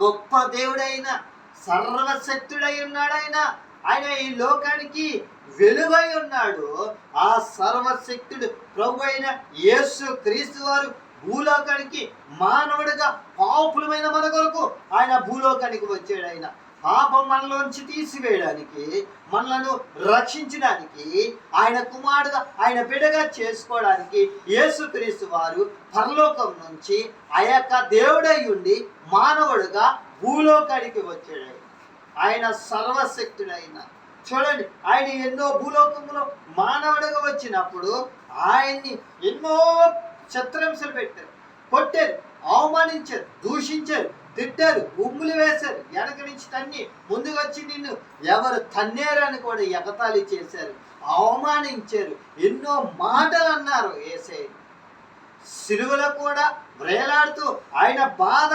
గొప్ప దేవుడైన సర్వశక్తుడై ఉన్నాడు ఆయన ఆయన ఈ లోకానికి వెలువై ఉన్నాడు. ఆ సర్వశక్తుడు ప్రభు అయిన యేసు క్రీస్తు వారు భూలోకానికి మానవుడిగా పాపులమైన మన కొరకు ఆయన భూలోకానికి వచ్చాడు ఆయన. పాపం మనలోంచి తీసివేయడానికి మనలను రక్షించడానికి ఆయన కుమారుడుగా ఆయన బిడగా చేసుకోవడానికి యేసుక్రీస్తు వారు పరలోకం నుంచి ఆ యొక్క దేవుడై ఉండి మానవుడుగా భూలోకానికి వచ్చాడు. ఆయన. ఆయన సర్వశక్తుడైన చూడండి ఆయన ఎన్నో భూలోకంలో మానవుడిగా వచ్చినప్పుడు ఆయన్ని ఎన్నో చిత్రంశలు పెట్టారు. కొట్టారు అవమానించారు దూషించారు తిట్టారు ఉమ్ములు వేశారు వెనక నుంచి తన్ని ముందుకు వచ్చి నిన్ను ఎవరు తన్నేరు అని కూడా ఎగతాళి చేశారు. అవమానించారు ఎన్నో మాటలు అన్నారు ఏసై. సిలువలో కూడా వ్రేలాడుతూ ఆయన బాధ